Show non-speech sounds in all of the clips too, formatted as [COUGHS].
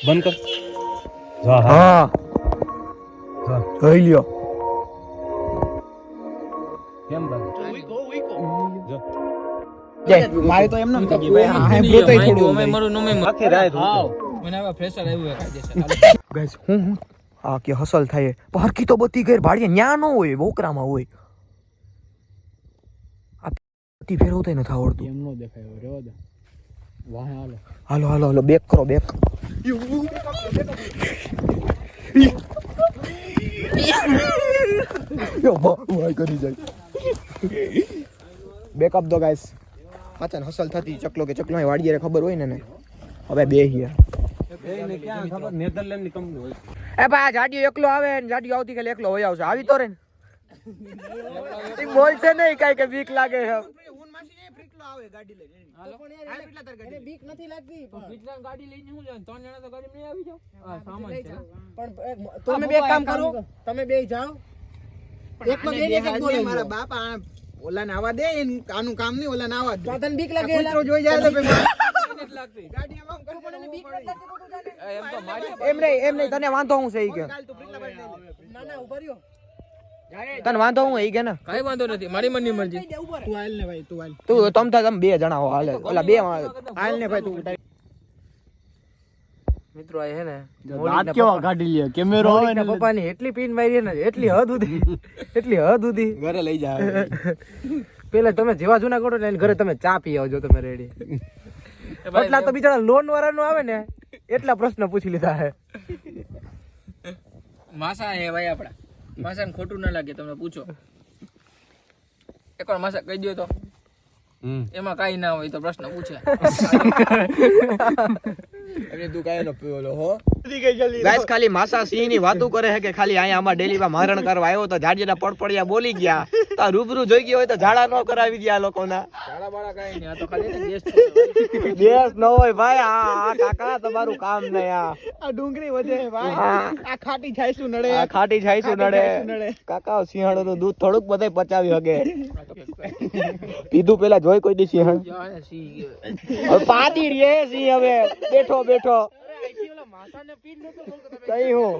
બંધ કર જા હા હા જા હઈ લ્યો કેમ બંધ જો મારે તો એમ ન કે ભાઈ હા હે તો થોડું અમે મારું નમે આખી રાત મને હવે પ્રેશર આવ્યું કાયદેસર ગાઈસ હું હું આ કે હસલ થાય પારકી તો બધી ગઈ ભાડીએ ન્યા ન હોય બોકરામાં હોય આ ફેરવતા નથી આવડતું એમ નો દેખાય રેવા દે હાલો હાલો હાલો હાલો બેક કરો બેક કરી જાય. બેકઅપ દો ગાઈસ પાછા હસલ થતી ચકલો કે ચકલો વાડીએ ખબર હોય ને ને હવે બે હિયા એને ક્યાં ખબર નેધરલેન્ડની કંપની હોય એ ભાઈ આ જાડિયો એકલો આવે ને જાડિયો આવતી કાલે એકલો હોય આવશે. આવી તો રે ને. ઈ બોલશે નહીં કાઈ કે બીક લાગે છે. બીક નથી લાગતી ગુજરાત ગાડી લઈને હું જાય ત્રણ જણા તો ગાડી નહીં આવી જાવ હા સામાન છે. પણ તમે બે કામ કરો તમે બે જાઓ. એક માં બે ને એક બોલે મારા બાપ ઓલા ને આવા દે આનું કામ નહીં ઓલા ને આવા દે. તને બીક લાગે કૂતરો જોઈ જાય તો ગાડી આમ બીક એમ તો એમ નહીં તને વાંધો હું છે ઈ કે. ના ના ઊભા રહ્યો. તને વાંધો હું ઈ કે ને? કઈ વાંધો નથી મારી મનની મરજી. તું હાલ ને ભાઈ તું હાલ તું તમ તાર તમે બે જણા હો હાલે. ઓલા બે હાલ ને ભાઈ તું મિત્રો આ હે ને દાંત કેવા કાઢી લ્યો કેમેરો આવે ને પપ્પાની એટલી પીન મારી ને એટલી હદ ઉધી એટલી હદ ઉધી ઘરે લઈ જા પેલા તમે જેવા જૂના કરો ને ઘરે તમે ચા પી આવજો તમે રેડી એટલા તો બિચારા લોન વાળા નો આવે ને એટલા પ્રશ્ન પૂછી લીધા હે. માસા હે ભાઈ આપડા. માસા ને ખોટું ના લાગે તમને પૂછો. એકવાર માસા કહી દો તો. એમાં કાઈ ના હોય તો પ્રશ્ન પૂછે. [LAUGHS] તું કાય નો પેલો હો. ગાઈસ ખાલી માસા સિંહની વાતો કરે છે કે ખાલી અહીંયા આમાં ડેલી માં મારણ કરવા આવ્યો તો જાડિયાના પડપડિયા બોલી ગયા. તો રૂબરૂ જોઈ ગયો હોય તો ઝાડા ન કરાવી ગયા લોકોના. શાળા બાળા કાઈ નહીં તો ખાલી દેશ ન હોય ભાઈ આ આ કાકા તમારું કામ નહીં આ. ડુંગળી વધે ભાઈ. આ ખાટી છાઈસું નડે. આ ખાટી છાઈસું નડે? કાકા સિંહણનું દૂધ થોડુંક બધે પચાવી હગે. [LAUGHS] પીધું પેલા જોઈ કોઈ દી સિંહણ? પાડી રે સિંહ હવે. બેઠો બેઠો. કઈ હું.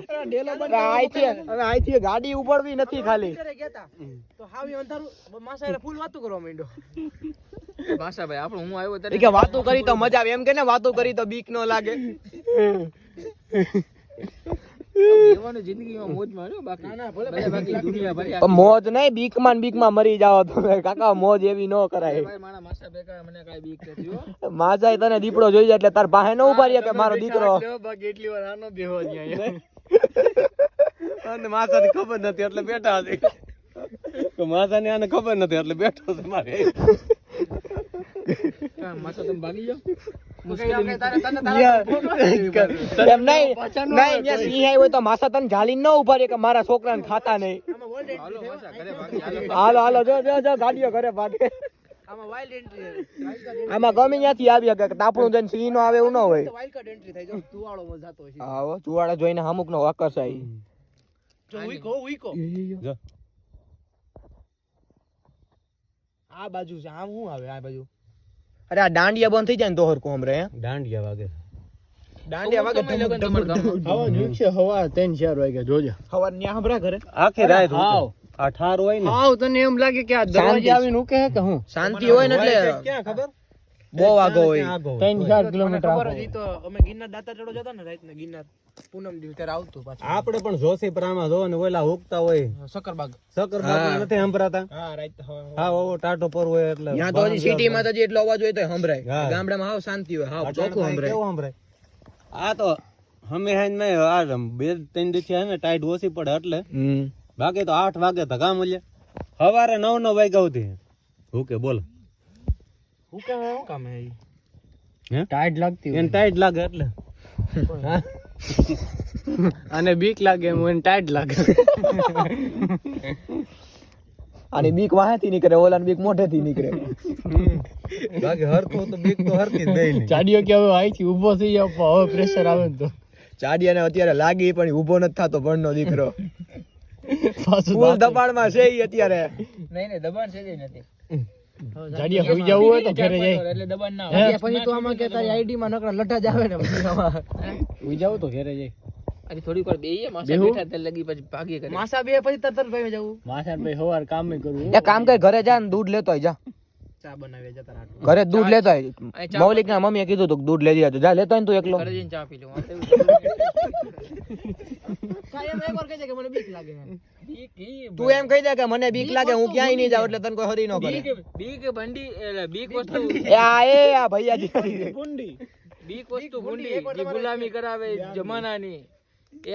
હવે ગાડી ઉપડવી નથી ખાલી. તો. હાવી અંધારું માસા ફૂલ વાતું કરવા માંડ્યો. માસા ભાઈ આપણું હું આવ્યો ત્યારે કે વાતો કરી તો મજા આવે. એમ કે ને વાતો કરી તો બીક ન લાગે. [LAUGHS] મોજ માર્યો બાકી. બધા બાકી દુનિયા ભરી પણ મોજ નહીં બીકમાં બીકમાં મરી જાવ તમે. કાકા મોજ એવી ન કરાય. માસા ભેગા મને કાઈ બીક નથી હો. માજાય તને દીપડો જોઈ જાય એટલે તાર પાસે ન ઊભા રહ્યા કે મારો દીકરો. કેટલી વાર આનો બેહો [LAUGHS] અને માથાને ખબર નથી એટલે બેઠા હતી તો માથાને આને ખબર નથી એટલે બેઠો છે મારે. માસા તમે ભાગી જાઓ. મુશ્કેલી છોકરા ન ઊભા રહે કે મારા છોકરાને ખાતા નહીં. હાલો હાલો. જો ગાડીઓ ઘરે ભાગે આમાં વાઇલ્ડ એન્ટ્રી આમાં ગમે ત્યાંથી આવી શકે તાપણું જઈને સિંહ નો આવે એવું ન હોય. આવો ચુવાડા જોઈને અમુક નો આકર્ષાય જો ઉઈકો ઉઈકો. જો. આ બાજુ છે. આમ શું આવે? આ બાજુ. અરે આ દાંડિયા બંધ થઈ જાય ને તો હરકું હમરે દાંડિયા વાગે. દાંડિયા વાગે તમારા ગામમાં. હવા જોઈ છે હવા ત્રણ ચાર વાગે જોજો. હવા ન્યા હંભરા ઘરે? આખી રાત હાવ. આ હોય ને. હાવ તને એમ લાગે કે આ દરવાજે આવીને ઉકે કે હું? શાંતિ હોય ને એટલે ક્યાં ખબર? બહુ આગો હોય. ત્રણ ચાર કિલોમીટર આગો જ તો અમે ગિરનાર દાતા ચડો જતા ને રાતના ગિરનાર. પૂનમ દિવસ ત્યારે આવતું પાછું. આપણે પણ જોશી પરામાં જો ને ઓલા ઉગતા હોય. સકરબાગ સકરબાગ નથી સંભરાતા હા રાત હા હા ઓવો ટાટો પર હોય એટલે ત્યાં તો હજી સિટી માં તો એટલો અવાજ હોય તો સંભળાય. હા. ગામડામાં હાવ શાંતિ હોય હાવ ચોખ્ખું સંભરાય કેવું સંભળાય? આ તો અમે હાઈ મેં આ બે ત્રણ દિવસ હે ને ટાઈટ ઓછી પડે એટલે. બાકી તો આઠ વાગે તો કામ મળે સવારે નવ નવ વાગ્યા સુધી. ઓકે કે બોલો. હું કેમ હું કામ હે? હે ટાઈટ લાગતી એને ટાઈટ લાગે એટલે. અને બીક લાગે એમ એને ટાઈટ લાગે. અને બીક વાહેથી નીકળે ઓલા બીક મોઢેથી નીકળે. બાકી હરતો તો બીક તો હરતી જ નહીં ચાડીઓ કે હવે આઈ થી ઊભો થઈ જાવ પણ હવે પ્રેશર આવે ને તો. ચાડિયાને અત્યારે લાગી પણ ઊભો નથી થતો ભણનો દીકરો. પાછું ફૂલ દબાણમાં છે અત્યારે? નહીં નહીં દબાણ છે જ નથી જાડિયા હોઈ જવું હોય તો ઘરે જાય. એટલે દબાણ ના હોય. પછી તો આમાં કે તારી આઈડી માં નકરા લઠ્ઠા જ આવે ને પછી આમાં. હોઈ જાવ તો ઘરે જાય અરે થોડી વાર બેહીએ માસા બેઠા તે લગી પછી ભાગીએ કરે માસા બે પછી તરત ભાઈ જવું માસાભાઈ હોવાર કામ મે કરું એ કામ કર ઘરે જા ને દૂધ લેતો જા. ચા બનાવે જતા રાત ઘરે દૂધ લેતો મૌલિક ના મમ્મીએ કીધું તું દૂધ લઈ જાય જા લેતો હોય ને તું એકલો. ઘરે જઈને ચા પી લઉં. કાયમ એક વાર કહે છે કે મને બીક લાગે. તું એમ કહી દે કે મને બીક લાગે હું ક્યાંય નહીં જાઉં એટલે તને કોઈ હરી ન કરે. બીક ભંડી એટલે બીક વસ્તુ એ આ એ આ ભૈયાજી બીક વસ્તુ ભૂંડી જે ગુલામી કરાવે જમાનાની.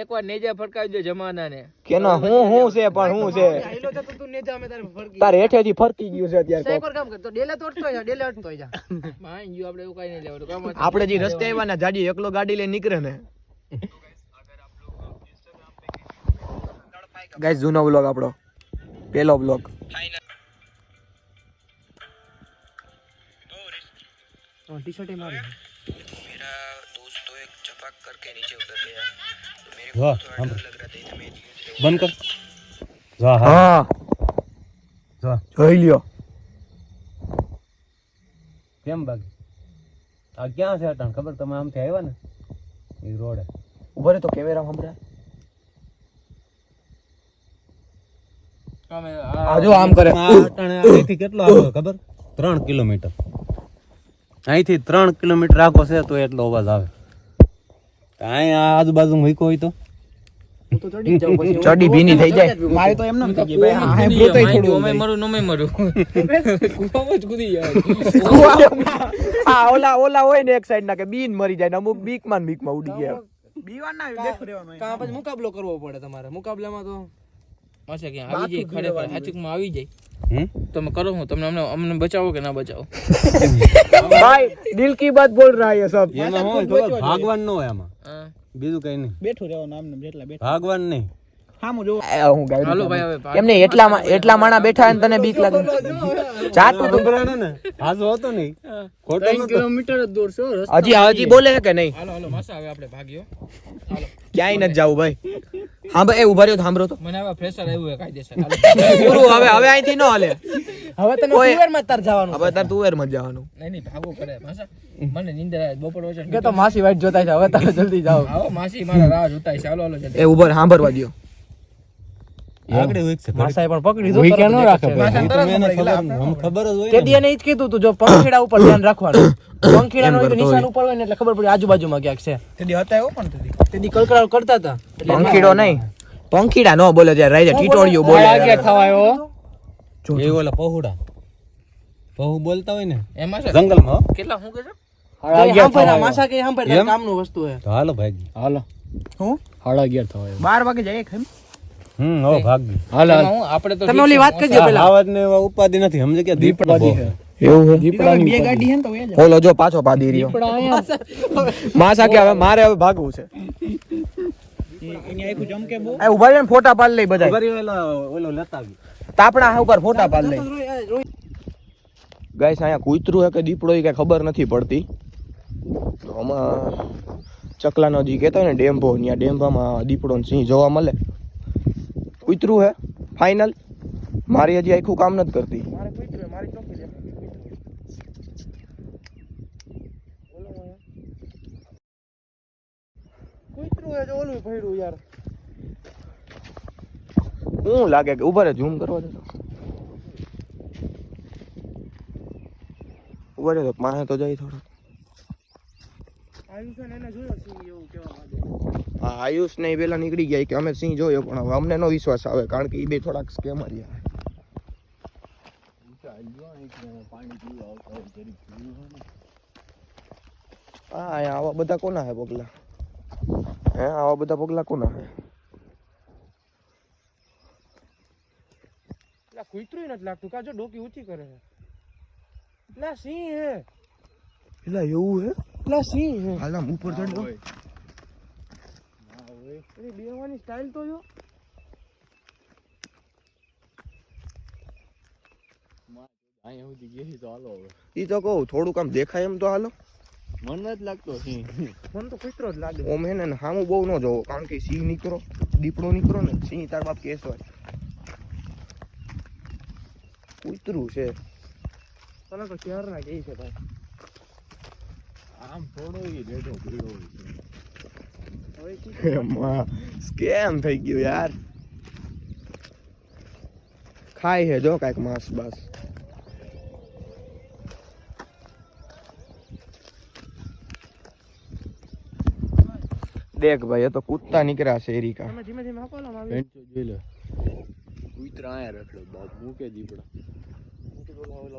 એકવાર નેજા ફરકાવી દે જમાનાને. કેનો હું હું છે પણ હું છે? આઈલો તો તું નેજા અમે તારે ફરકી. તારે હેઠેથી ફરકી ગયું છે અત્યારે એક વાર કામ કર તો ડેલે તોડતો જા ડેલે તોડતો જા. [LAUGHS] માં ગયું આપણે એવું કાઈ નહીં લેવાનું. કામ આપણે જે રસ્તે આવ્યા ને જાડી એકલો ગાડી લઈને નીકળે ને. ગાઈસ જૂનો બ્લોગ આપણો. પેલો બ્લોગ શર્ટ મારી વાહ બંધ કર. જા હા. હા. જા જોઈ લ્યો. કેમ બાકી આ ક્યાં છે અટાણ? ખબર? તમે આમથી આવ્યા ને? એ રોડે. ઊભો રે તો કેમેરા હમણાં અમે આ જો આમ કરે. અહીંથી કેટલો આગળ ખબર? ત્રણ કિલોમીટર. અહીંથી ત્રણ કિલોમીટર આગો છે તો એટલો અવાજ આવે. અહીંયા આજુબાજુ મૂકો હોય તો? ચડી જ જાઉં પછી. ચડી ભીની થઈ જાય. મારે તો એમ થઈ ગઈ ભાઈ થોડું મરું નમે મરું. કુવામાં જ કૂદી જાય. આ ઓલા ઓલા હોય ને એક સાઈડ ના કે બીન મરી જાય ને અમુક બીકમાં બીકમાં ઉડી ગયા. કાં પછી મુકાબલો કરવો પડે તમારે? મુકાબલામાં તો માસે કે આવી જાય ખરેખર હાચુકમાં આવી જાય. તમે કરો હું તમને અમને અમને બચાવો કે ના બચાવો? [LAUGHS] ભાઈ દિલ કી બાત બોલ રહા હે સબ. એમાં હું ભાગવાન ન હોય આમાં. બીજું કઈ નહીં. બેઠું રહેવાનું આમને જેટલા બેઠા. ભાગવાન નહીં. સામું જોવું હું ગાડી હાલો ભાઈ હવે ભાગ. એમને એટલા એટલા માણા બેઠા તને બીક લાગે જાતું તું ને. હાજો હતો નહીં. ખોટો કિલોમીટર જ દૂર છો હજી હજી બોલે કે નહીં? હાલો હાલો માસા હવે આપણે ભાગ્યો. ક્યાંય નથી જવું ભાઈ. હા ભાઈ એ ઊભા રહ્યો તો સાંભળો તો. મને હવે પ્રેશર આવ્યું હે કાયદેસર. [LAUGHS] પૂરું હવે હવે અહીંથી ન હાલે. હવે તને કુવેરમાં જ તાર જવાનું હવે તાર તુવેરમાં જવાનું. નહીં નહીં ભાગો પડે. માસા મને નીંદર આવે બપોર વચન કે તો માસી વાઈટ જોતા છે હવે તમે જલ્દી જાઓ. આવો માસી મારા રાહ જોતા છે. હાલો હાલો જલ્દી. એ ઉભર સાંભળવા દ્યો. આગળ હોય છે માસાએ પણ પકડી દો તરત જ એક છે. એ તો એને ખબર જ હોય તે ને. દી એને ઈ જ કીધું તું જો પંખીડા ઉપર ધ્યાન રાખવાનું. [COUGHS] પંખીડાનો હોય નિશાન ઉપર હોય ને એટલે ખબર પડી આજુબાજુમાં ક્યાંક છે. તેદી હતા એવો પણ તેદી તે દી કરતા હતા. પંખીડો નહીં. પંખીડા નો બોલે ત્યારે રાજા ટીટોળિયો બોલે એ ઓલા પહુડા. પહુ બોલતા હોય ને. એમાં છે? જંગલમાં કેટલા હું માસા કે છે? તો હાલો ભાગી. હું? બાર વાગે જાય એમ હમ હો ભાગી. એમાં આપણે તો તમે ઓલી વાત કરજો પેલા. આવાજ ને ઉપાધિ નથી સમજે કે છે. એવું છે બે ગાડી હે ને તો એ ઓલો જો પાછો પાદી રહ્યો. માસા કે હવે મારે હવે ભાગવું છે. એ ઊભા રહે ફોટા પાડ લઈ બધા ઓલો તાપણા ઉપર ફોટા પાડ લઈ. ગાઈસ અહીંયા કૂતરું હે કે દીપડો એ કઈ ખબર નથી પડતી. તો આમાં ચકલાનો જે કહેતો હોય ને ડેમ્ભો ત્યાં ડેમ્ભામાં દીપડો સિંહ જોવા મળે. કૂતરું હે ફાઇનલ મારી હજી આખું કામ નથી કરતી મારે કૂતરું છે, મારી ચોકી છે. કૂતરું છે, જો ઓલું પડ્યું યાર. શું લાગે કે ઊભા રે ઝૂમ કરવા દે તો. ઊભા રે તો પાસે તો જાય થોડો હા આયુષ ને પેલા નીકળી ગયા કે અમે સિંહ જોયો પણ હવે અમને નો વિશ્વાસ આવે કારણ કે એ બે થોડાક સ્કેમ રહ્યા. હા અહીંયા આવા બધા કોના હે પગલા? હે આવા બધા પગલા કોના? એટલે કૂતરું નથી લાગતું કાજો ડોકી ઊંચી કરે છે. એટલે સિંહ હે એલા એવું હે? એટલે સિંહ હે હાલ આમ ઉપર ચડો એ બેહવાની સ્ટાઇલ તો જો. ઈ તો કહું થોડુંક આમ દેખાય એમ તો હાલો. મને તો કૂતરો જ લાગે. ઓમ હે ને હામું બહુ ન જોવો કારણ કે સિંહ નીકળો દીપડો નીકળો ને સિંહ તાર બાપ કેસ હોય. કૂતરું છે. તને તો ક્યારના કહે છે ભાઈ. સ્કેમ થઈ ગયું યાર? ખાય છે જો કાંઈક માંસ બાસ. દેખ ભાઈ એ તો કૂદતા નીકળ્યા છે એરિકા. ધીમે ધીમે હકો લો. મામી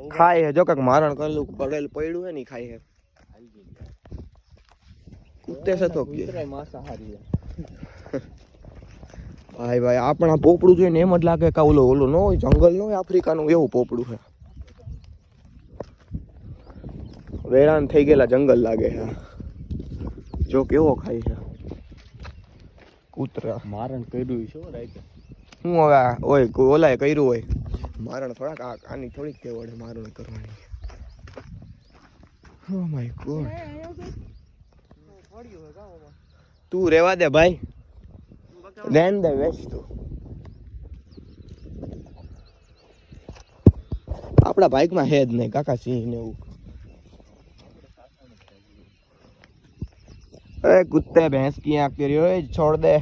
ખાય છે જો કાંઈક મારણ કરેલું પડેલું પડ્યું હે ની ખાય છે કૂદતે છે તો ભાઈ ભાઈ આપણા પોપડું જોઈને એમ જ લાગે કે ઓલો ઓલો ન હોય જંગલ ન હોય આફ્રિકાનું એવું પોપડું છે વેરાન થઈ ગયેલા જંગલ લાગે છે જો કેવો ખાય છે કૂતરા. મારણ કર્યું છે રાઈતે. હું હવે ઓય ઓલાએ કર્યું હોય? મારણ થોડાક આ આની થોડીક કેવડે મારણ કરવાની. ઓ માય ગોડ તું રેવા દે ભાઈ. રેન દે વેચ તું આપણા બાઇકમાં હે જ નહીં કાકા સિંહ ને એવું. ए कुत्ते भैंस की आँख तेरी ओए छोड़ दे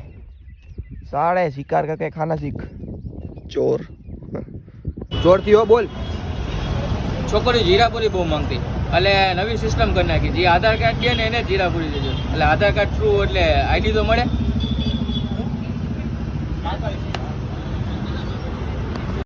साढ़े शिकार करके खाना सीख ચોર ચોર થયો બોલ છોકરી જીરાપુરી બહુ માંગતી એટલે નવી સિસ્ટમ કરી નાખી જે આધાર કાર્ડ છે ને એને જ જીરાપુરી દેજો એટલે આધાર કાર્ડ થ્રુ એટલે આઈડી તો મળે